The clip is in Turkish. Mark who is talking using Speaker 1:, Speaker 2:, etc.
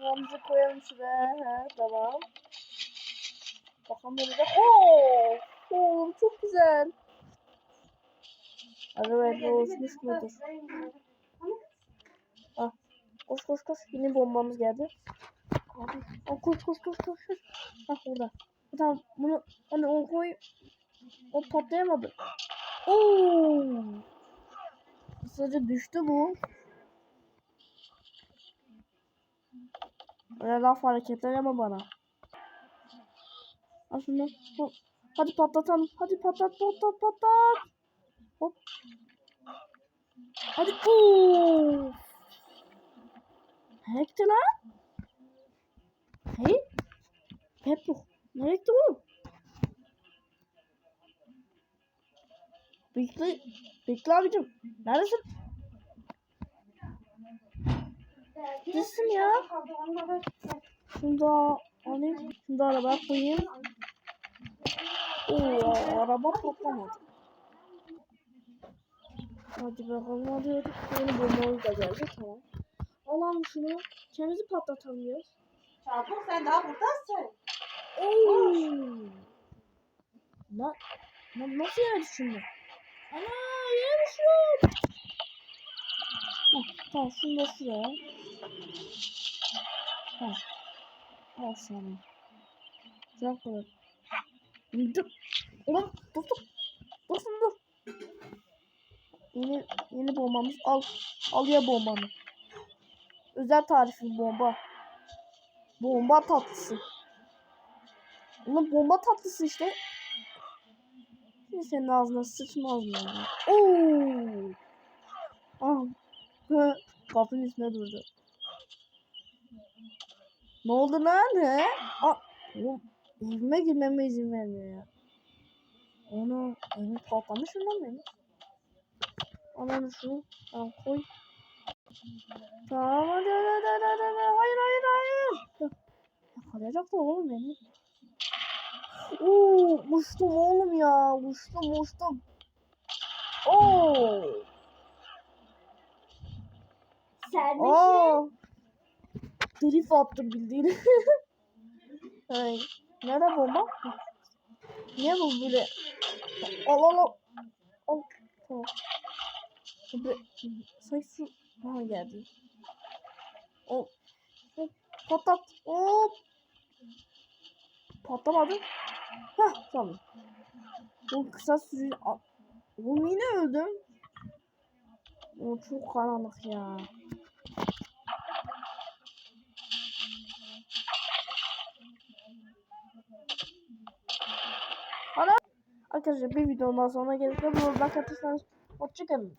Speaker 1: Bombamızı koyalım şuraya. He, tamam. Bakalım de. Oo! Oo, çok güzel. Bu olmuş mudur? Ah, koş koş koş. Yine bombamız geldi. Abi, oh, koş koş koş koş. koş. Bak burada. Tamam, bunu hani o koy. O patlayamadı. Oo! Sadece düştü bu. Öyle laf hareketler yapma bana. Al şunu. Hop. Hadi patlatalım. Hadi patlat patlat patlat. Hop. Hadi. Oo. Nereye lan? Hey. Bu. Nereye gitti bu? Bekle. Bekle abicim. Neredesin? Neredesin ya? Şunu da alayım. Şunu da arabaya koyayım. Oo, araba patlamadı. Hadi bakalım alıyorduk. Yeni bombamız da geldi. Tamam. Alalım şunu. Kendimizi patlatamıyoruz.
Speaker 2: Çabuk sen daha buradasın.
Speaker 1: Oo. Na, na, nasıl yere düşündün? Ana yere düşüyorum. Heh, tamam şunu da şuraya. Heh. Al sana. Güzel koyalım. Dur. Ulan dur dur. Dur dur. Yeni, yeni bombamız. Al. Al ya bombanı. Özel tarifli bomba. Bomba tatlısı. Ulan bomba tatlısı işte. Şimdi senin ağzına sıçmaz mı? Oo. Ah. Kapının üstüne durdu. Ne oldu lan he? Aa, evime girmeme izin vermiyor ya. Onu evim patlamış mı lan benim? Aman şunu tamam koy. Tamam hadi hadi hadi hadi hadi. Hayır hayır hayır. Yakalayacak da oğlum beni. Oo, uçtum oğlum ya. Uçtum uçtum. Oo.
Speaker 2: Sermişim.
Speaker 1: Aa. Drift attım bildiğin. Ay. Nerede bomba? Niye bu böyle? Al al al. Al. Tamam. Be, say şu. Ha geldi. Hop. Patlat. Hop. Patlamadı. Hah tamam. Bu kısa süreli... Oğlum yine öldüm. O çok karanlık ya. Ana. Arkadaşlar bir videonun daha sonuna geldik. Bu arada katılırsanız hoşçakalın.